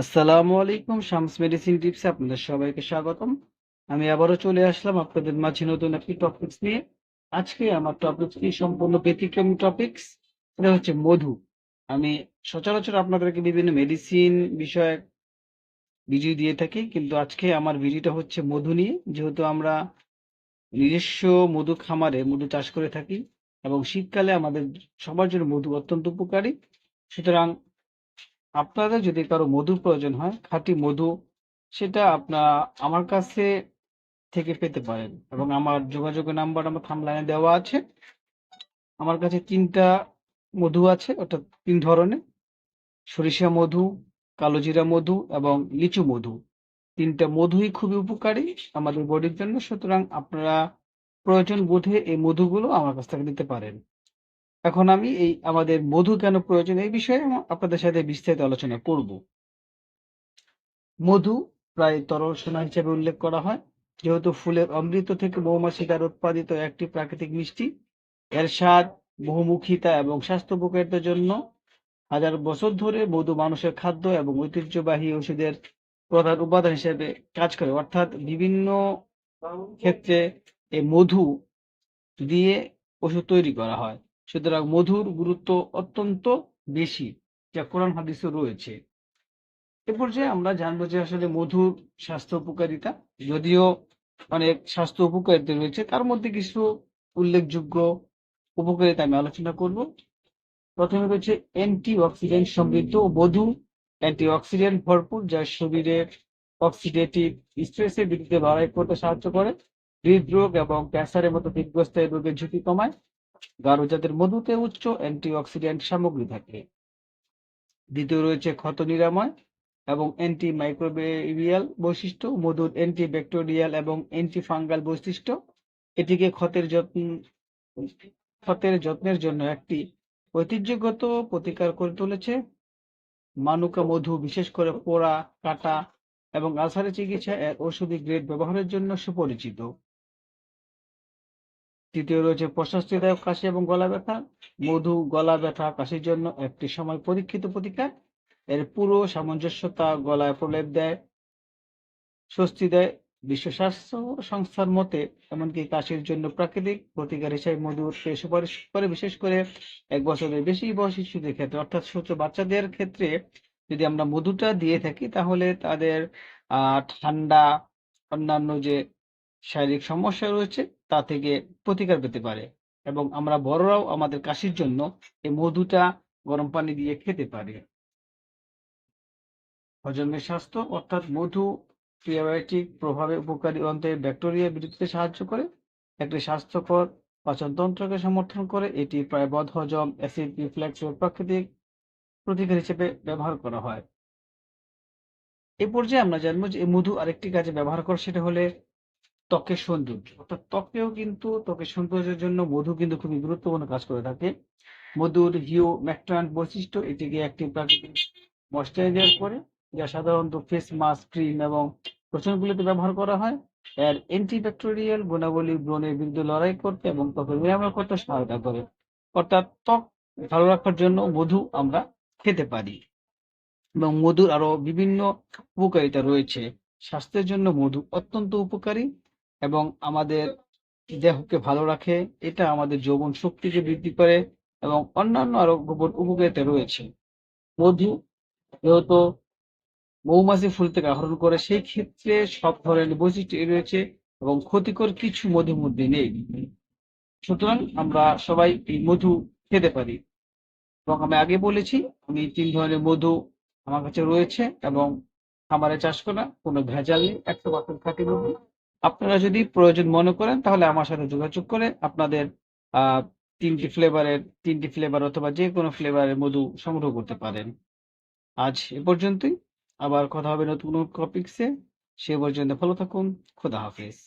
আসসালামু আলাইকুম, শামস মেডিসিন টিপসে আপনাদের সবাইকে স্বাগতম। আমি আবারও চলে আসলাম আপনাদের মাঝে নতুন একটি টপিকস নিয়ে। আজকে আমার টপিকসটি সম্পূর্ণ ব্যতিক্রমী টপিকস এটা হচ্ছে মধু। আমি সচরাচর আপনাদেরকে বিভিন্ন মেডিসিন বিষয়ক ভিডিও দিয়ে থাকি, কিন্তু আজকে আমার ভিডিওটা হচ্ছে মধু নিয়ে। যেহেতু আমরা নিজস্ব মধু খামারে মধু চাষ করে থাকি, এবং শীতকালে আমাদের সবার জন্য মধু অত্যন্ত উপকারী। সুতরাং আপনাদের যদি কারও মধু প্রয়োজন হয়, খাঁটি মধু, সেটা আপনার আমার কাছে থেকে পেতে পারেন। এবং আমার যোগাযোগের নাম্বার আমার থামলাইনে দেওয়া আছে। আমার কাছে তিনটা মধু আছে, অর্থাৎ তিন ধরনের। সরিষা মধু কালোজিরা মধু এবং লিচু মধু। তিনটা মধুই খুবই উপকারী আমাদের বডির জন্য। সুতরাং আপনারা প্রয়োজন বোধে এই মধুগুলো আমার কাছ থেকে নিতে পারেন। এখন আমি এই আমাদের মধু কেন প্রয়োজন এই বিষয়ে আপনাদের সাথে বিস্তারিত আলোচনা করব। মধু প্রায় তরল সোনা হিসেবে উল্লেখ করা হয়। যেহেতু ফুলের অমৃত থেকে মৌমাছি দ্বারা উৎপাদিত একটি প্রাকৃতিক মিষ্টি, এর স্বাদ বহুমুখিতা এবং স্বাস্থ্য উপকারিতার জন্য হাজার বছর ধরে মধু মানুষের খাদ্য এবং ঐতিহ্যবাহী ওষুধের প্রধান উপাদান হিসেবে কাজ করে। অর্থাৎ বিভিন্ন ক্ষেত্রে এই মধু দিয়ে ওষুধ তৈরি করা হয়। সুতরাং মধুর গুরুত্ব অত্যন্ত বেশি, যা কোরআন হাদিসে রয়েছে। এ পর্যায়ে আমরা জানব যে আসলে মধুর স্বাস্থ্য উপকারিতা, যদিও অনেক স্বাস্থ্য উপকারিতা রয়েছে, তার মধ্যে কিছু উল্লেখযোগ্য উপকারিতা আমি আলোচনা করব। প্রথমে রয়েছে অ্যান্টি অক্সিডেন্ট সমৃদ্ধ মধু। অ্যান্টি অক্সিডেন্ট ভরপুর, যা শরীরের অক্সিডেটিভ স্ট্রেসের বিরুদ্ধে লড়াই করতে সাহায্য করে, হৃদরোগ এবং ক্যান্সারের মতো দীর্ঘস্থায়ী রোগের ঝুঁকি কমায়। গাঢ় জাতের মধুতে উচ্চ অ্যান্টিঅক্সিডেন্ট সামগ্রী থাকে। দ্বিতীয় রয়েছে ক্ষত নিরাময় এবং অ্যান্টি মাইক্রোবেরিয়াল বৈশিষ্ট্য, মধুর অ্যান্টি ব্যাকটেরিয়াল এবং অ্যান্টি ফাঙ্গাল বৈশিষ্ট্য। এটিকে ক্ষতের যত্ন, ক্ষতের যত্নের জন্য একটি ঐতিহ্যগত প্রতিকার করে তুলেছে। মানুকা মধু, বিশেষ করে পোড়া, কাটা এবং আলসারের চিকিৎসা এর ঔষধি গ্রেড ব্যবহারের জন্য সুপরিচিত। তৃতীয় রয়েছে প্রশস্তিদায়ক কাশি এবং গলা ব্যথা। মধু, গলা ব্যথা, কাশির জন্য একটি সময় পরীক্ষিত প্রতিকার। এর পুরো সামঞ্জস্যতা গলায় প্রলেপ দেয়। স্বস্তি দেয়। বিশ্ব স্বাস্থ্য সংস্থার মতে, এমনকি কাশির জন্য প্রাকৃতিক প্রতিকার হিসেবে মধুকে সুপারিশ করে বিশেষ করে এক বছরের বেশি বয়স শিশুদের ক্ষেত্রে, অর্থাৎ ছোট বাচ্চাদের ক্ষেত্রে যদি আমরা মধুটা দিয়ে থাকি, তাহলে তাদের ঠান্ডা, অন্যান্য যে শারীরিক সমস্যা রয়েছে তা থেকে প্রতিকার পেতে পারে। এবং আমরা বড়রাও আমাদের কাশির জন্য এই মধুটা গরম পানি দিয়ে খেতে পারি। হজমের স্বাস্থ্য অর্থাৎ মধু প্রিবায়োটিক প্রভাবে উপকারী অন্ত্রের ব্যাকটেরিয়া বিরুদ্ধে সাহায্য করে। একটি স্বাস্থ্যকর পাচনতন্ত্রকে সমর্থন করে এটি প্রায় বদহজম অ্যাসিড রিফ্লেক্স প্রাকৃতিক প্রতিকার হিসেবে ব্যবহার করা হয়। এ পর্যায়ে আমরা জানব যে মধু আরেকটি কাজে ব্যবহার করে সেটা হলে ত্বকের সৌন্দর্য। অর্থাৎ ত্বকেও কিন্তু, ত্বকের সৌন্দর্যের জন্য মধু কিন্তু খুবই গুরুত্বপূর্ণ কাজ করে থাকে। মধুর হিউ ম্যাক্ট্রান্ট বৈশিষ্ট্য, এটিকে একটি প্রাকৃতিক ময়শ্চারাইজার করে, যা সাধারণত ফেস মাস্ক ক্রিম এবং লোশনগুলোতে ব্যবহার করা হয়। এর অ্যান্টিব্যাকটেরিয়াল গুণাবলী ব্রণের বিরুদ্ধে লড়াই করতে এবং ত্বকের নিরাময় করতে সহায়তা করে। অর্থাৎ ত্বক ভালো রাখার জন্য মধু আমরা খেতে পারি। এবং মধুর আরও বিভিন্ন উপকারিতা রয়েছে। স্বাস্থ্যের জন্য মধু অত্যন্ত উপকারী। এবং আমাদের দেহকে ভালো রাখে, এটা আমাদের যৌবন শক্তিকে বৃদ্ধি করে এবং অন্যান্য আরও গোপন উপকারিতা রয়েছে। মধু যেহেতু মৌমাছি ফুল থেকে আহরণ করে, সেই ক্ষেত্রে সব ধরনের বৈশিষ্ট্য রয়েছে এবং ক্ষতিকর কিছু মধুর মধ্যে নেই। সুতরাং আমরা সবাই এই মধু খেতে পারি। এবং আমি আগে বলেছি, আমি তিন ধরনের মধু আমার কাছে রয়েছে এবং খামারে চাষ করা, কোনো ভেজাল নেই, একটা মাত্র খাঁটি মধু। আপনারা যদি প্রয়োজন মনে করেন, তাহলে আমার সাথে যোগাযোগ করে আপনাদের তিনটি ফ্লেভারের, তিনটি ফ্লেভার অথবা যে কোনো ফ্লেভারের মধু সংগ্রহ করতে পারেন। আজ এ পর্যন্তই। আবার কথা হবে নতুন কোনো টপিকসে সে পর্যন্ত ভালো থাকুন। খোদা হাফেজ।